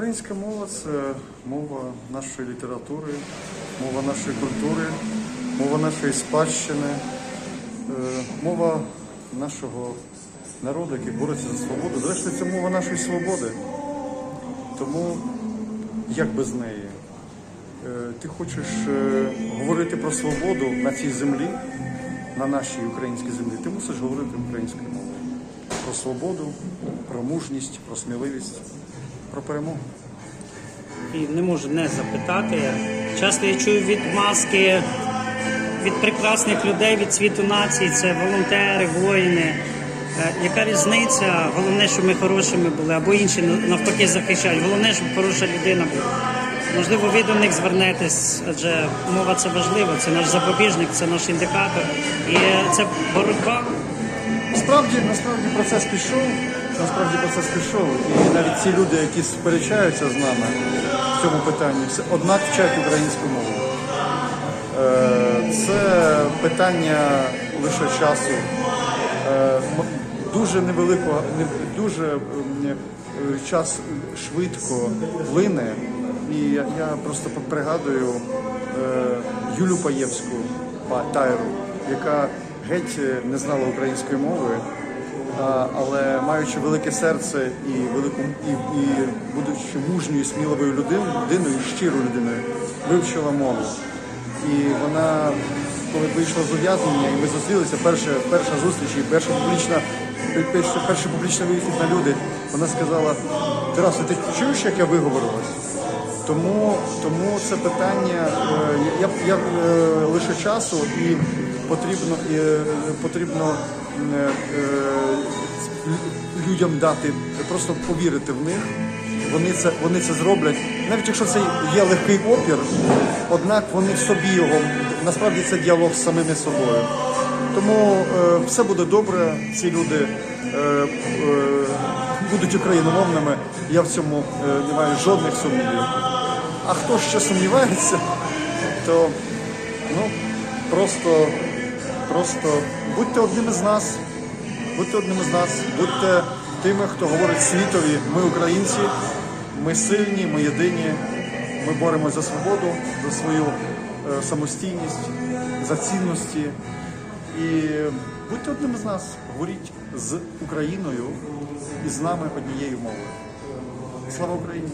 Українська мова це мова нашої літератури, мова нашої культури, мова нашої спадщини, е, мова нашого народу, який бореться за свободу. Зрештою, це мова нашої свободи. Тому як без неї? Е, Ти хочеш е, говорити про свободу на цій землі, на нашій українській землі, ти мусиш говорити українською мовою. Про свободу, про мужність, про сміливість, про перемогу. І не можу не запитати. Часто я чую від маски, від прекрасних людей, від світу націй, це волонтери, воїни. Е, Яка різниця? Головне, щоб ми хорошими були, або інші навпаки захищають. Головне, щоб хороша людина була. Можливо, ви до них звернетесь, адже мова це важливо, це наш запобіжник, це наш індикатор. І це боротьба. Насправді, насправді процес пішов. Насправді процес пішов. І навіть ці люди, які сперечаються з нами в цьому питанні, все однак вчать українську мову. Е, Це питання лише часу. Е, Дуже невеликого, дуже е, час швидко плине. І я просто пригадую Юлю Паєвську Тайру, яка геть не знала української мови, але маючи велике серце і велику і, і будучи мужньою, сміливою людиною, людиною, щирою людиною, вивчила мову. І вона, коли вийшла з ув'язнення, і ми зустрілися, перша, перша зустріч, і перша публічна, перший, перший публічний вихід на люди, вона сказала: Тарасе, ти чуєш, як я виговорилась? Тому, тому це питання е, я, я, е, лише часу і потрібно, потрібно е, е, людям дати, просто повірити в них. Вони це, вони це зроблять. Навіть якщо це є легкий опір, однак вони в собі його, насправді це діалог з самими собою. Тому е, все буде добре, ці люди е, е, будуть україномовними. Я в цьому е, не маю жодних сумнівів. А хто ще сумнівається, то ну, просто, просто будьте одним із нас, будьте одним із нас, будьте тими, хто говорить світові, ми українці, ми сильні, ми єдині, ми боремося за свободу, за свою е, самостійність, за цінності. І будьте одним із нас, говоріть з Україною і з нами однією мовою. Слава Україні!